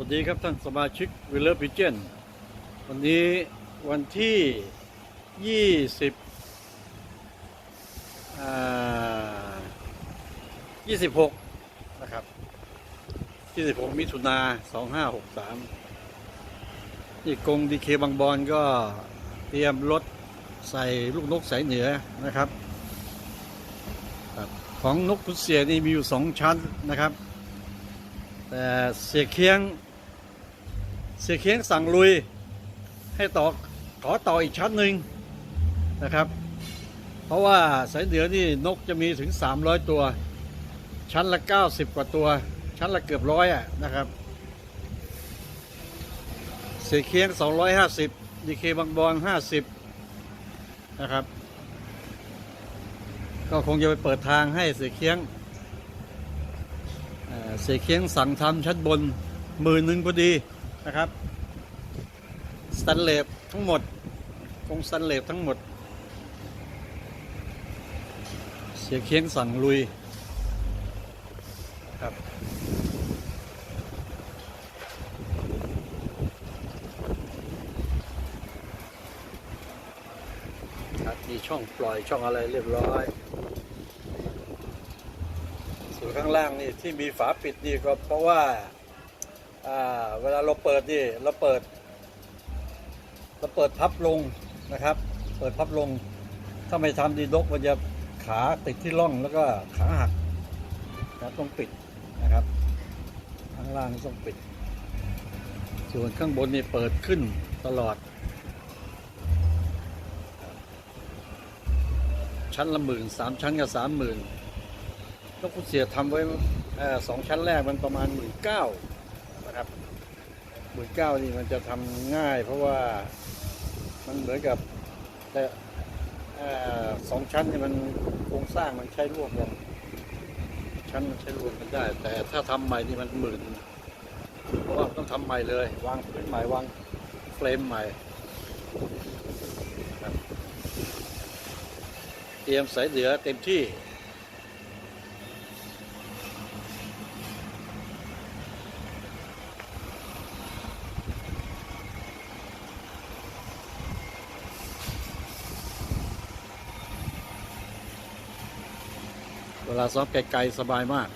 วัสดีครับท่านสมาชิกวิลเลอร์พิเจนวันนี้วันที่ 20อ่า26 นะครับ 26 มิถุนา2563นี่กรงดีเคบางบอนก็เตรียมรถใส่ลูกนกสายเหนือนะครับของนกพุเสียนี่มีอยู่สองชั้นนะครับ แต่เสียเคียง เสียเคียงสั่งลุย ให้ต่อขอต่ออีกชั้นหนึ่งนะครับ เพราะว่าสายเหนือนี่นกจะมีถึง 300 ตัว ชั้นละ 90 กว่าตัว ชั้นละเกือบร้อยอะนะครับ เสียเคียง 250ดีเคบางบอน50 นะครับ ก็คงจะไปเปิดทางให้เสียเคียงเอ่อเสียเคียงสั่งทำชั้นบนหมื่นหนึ่งพอดี นะครับสแตนเลสทั้งหมดคงสแตนเลสทั้งหมด เสียเคียงสั่งลุยครับครับมีช่องปล่อยช่องอะไรเรียบร้อย ส่วนข้างล่างนี่ที่มีฝาปิดนี่ก็เพราะว่า อ่าเวลาเราเปิดนี่เราเปิด เราเปิดพับลงนะครับ เปิดพับลง ถ้าไม่ทำดีนกมันจะขาติดที่ร่องแล้วก็ขาหักนะครับต้องปิดนะครับข้างล่างต้องปิด ส่วนข้างบนนี่เปิดขึ้นตลอด ชั้นละหมื่นสามชั้นกับสามหมื่นนกขุนเสียทำไว้สองชั้นแรกมันประมาณหมื่นเก้า นะครับหมื่นเก้านี่มันจะทำง่าย เพราะว่ามันเหมือนกับแต่สองชั้นนี่มันโครงสร้างมันใช้ร่วมกันชั้นมันใช้รวมกันได้ แต่ถ้าทำใหม่นี่มันหมื่นเพราะว่าต้องทำใหม่เลย วางพื้นใหม่วางเฟรมใหม่เตรียมสายเหนือเต็มที่ เวลาซ้อมไกลๆสบายมาก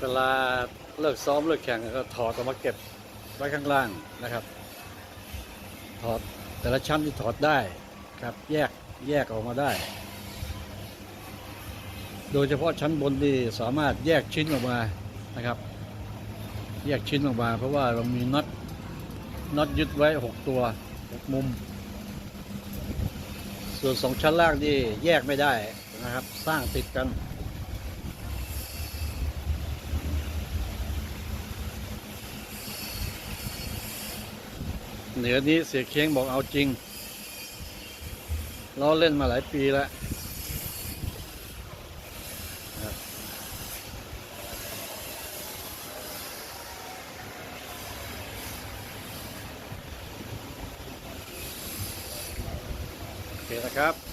เวลาเลิกซ้อมเลิกแข่งก็ถอดออกมาเก็บไว้ข้างล่างนะครับ ถอดแต่ละชั้นที่ถอดได้ครับ แยกแยกออกมาได้ โดยเฉพาะชั้นบนนี่สามารถแยกชิ้นออกมานะครับ แยกชิ้นออกมา เพราะว่าเรามีน็อตน็อตยึดไว้หกตัวหกมุม ส่วนสองชั้นล่างนี่แยกไม่ได้นะครับ สร้างติดกัน เหนือนี้เสียเคียงบอกเอาจริง เราเล่นมาหลายปีแล้วโอเคนะครับ